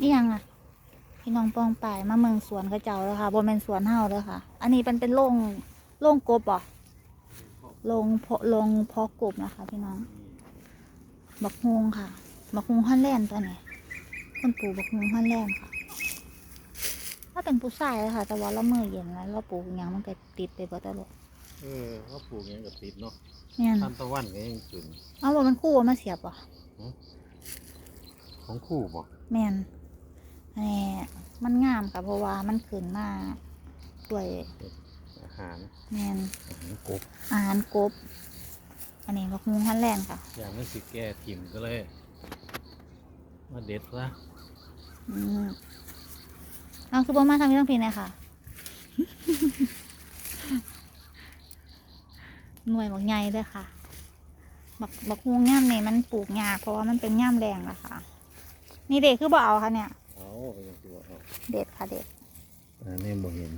นี่ยังอะพี่น้องปองป่ายมาเมืองสวนกระเจ้าแล้วค่ะบนเป็นสวนเฮาเลยค่ะ อันนี้เป็นเป็นโรงโรงกบเหรอะโรงเพาะโรงเพาะกบนะคะ พี่น้องบักฮวงค่ะบักฮวงฮอลแลนด์ตัวนี้คนปลูกบักฮวงฮอลแลนด์ค่ะ ถ้าเป็นผู้ชายเลยค่ะ แต่ว่าเรามือเย็นแล้วเราปลูกอหย่างมันก็ติดไปเบิดตลอดเออเขาปลูกอย่างกับติดเนาะเนี่ยทานตะวันก็ยังจุนเอาบ่มันคู่เอามาเสียบอะของคู่บ่แม่นอันนี้ มันงามค่ะเพราะว่ามันขึ้นมาด้วยอาหารแม่นอาหารกบอาหารกบ อันนี้บักฮวงฮอลแลนด์ค่ะ อย่างไม่สิแก้ถิ่มก็เลย มาเด็ดซะอืมเอาคือบ่มาทำเรื่องพินเลยค่ะ หน่วยบักใหญ่เลยค่ะ บักบักฮวงย่ำนี่มันปลูกยากเพราะว่ามันเป็นย่ำแรงละค่ะ นี่เด็กคือบ่เอาค่ะเนี่ยเอา ก็ยังตัวเอาเด็ดค่ะเด็ดอันนี้บ่เห็น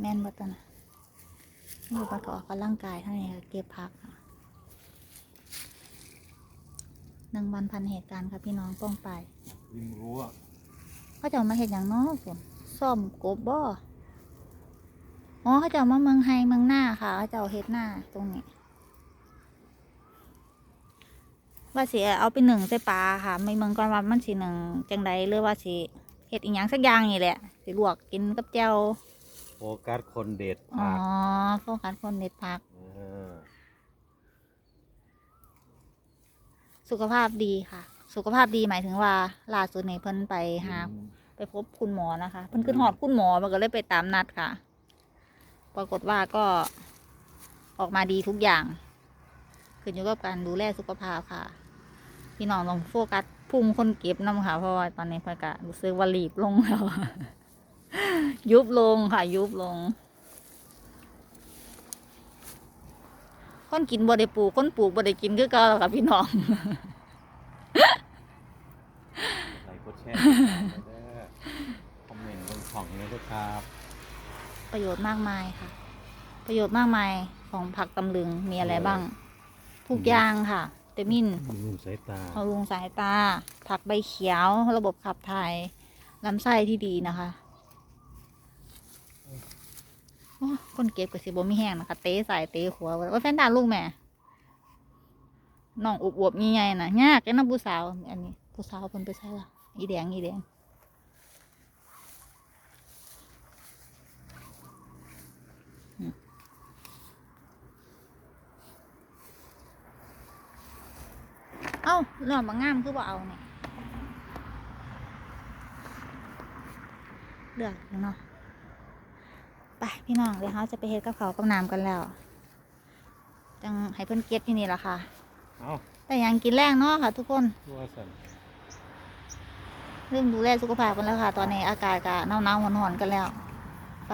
แม่นบ่ตัวน่ะนี่ประกอบกำลังกายเท่านี้ค่ะเก็บพักค่ะหนึ่งวันพันเหตุการณ์ค่ะพี่น้องป้องไปริมรั้วเขาจะเอามาเห็ดอย่างเน้อผมซ่อมกบบ่อ๋อเขาจะเอามาเมืองไฮเมืองหน้าค่ะเขาจะเอาเห็ดหน้าตรงนี้ ว่าสิเอาไปหนึ่งใส่ปลาค่ะ ไม่เมืองก่อนว่ามันสิหนึ่งจังใดหรือว่าสิเห็ดอีหยังสักอย่างนี่แหละสิลวกกินกับแจ่วโฟกัสคนเด็ดอ๋อผักโฟกัสคนเด็ดผัก เออสุขภาพดีค่ะ สุขภาพดีหมายถึงว่าล่าสุดนี่เพิ่นไปหา ไปพบคุณหมอนะคะเพิ่นขึ้นหอดคุณหมอมันก็เลยไปตามนัดค่ะ ปรากฏว่าก็ออกมาดีทุกอย่าง ขึ้นอยู่กับการดูแลสุขภาพค่ะ พี่น้องต้องโฟกัสพุ่งคนเก็บน้ำค่ะ เพราะว่าตอนนี้เพิ่นก็รู้สึกว่ารีบลงแล้ว ยุบลงค่ะ ยุบลง คนกินบ่ได้ปลูกคนปลูกบ่ได้กินคือเก่าแล้วค่ะพี่น้องไลค์กดแชร์เด้อคอมเมนต์บนของนี้ด้วยครับ ประโยชน์มากมายค่ะ ประโยชน์มากมายของผักตำลึงมีอะไรบ้างทุกอย่างค่ะวิ ตามินบำรุงสายตาบำรุงสายตา ผักใบเขียว ระบบขับถ่ายลำไส้ที่ดีนะคะโอ้คนเก็บกับสิบมีแห้งนะคะ เตะใส่เตะหัวไว้ว่าแฟนดานลูกแม่น้องอวบๆใหญ่ๆนะยากแค่น้ำผู้สาว อันนี้ผู้สาวเพิ่นไปใช่ละอีแดงอีแดง เอ้าเรื่องบางงามคือบ่เอาเนี่ยเลือกแล้วเนาะไปพี่น้องเดี๋ยวเขาจะไปเฮ็ดกับเขาวกับน้ำกันแล้วจังให้เพิ่นเก็บที่นี่ละค่ะเอาแต่ยังกินแรงเนาะค่ะ ทุกคนตัวสั่นเริ่มดูแลสุขภาพกันแล้วค่ะ ตอนนี้อากาศก็หนาวๆหอนๆกันแล้ว ไป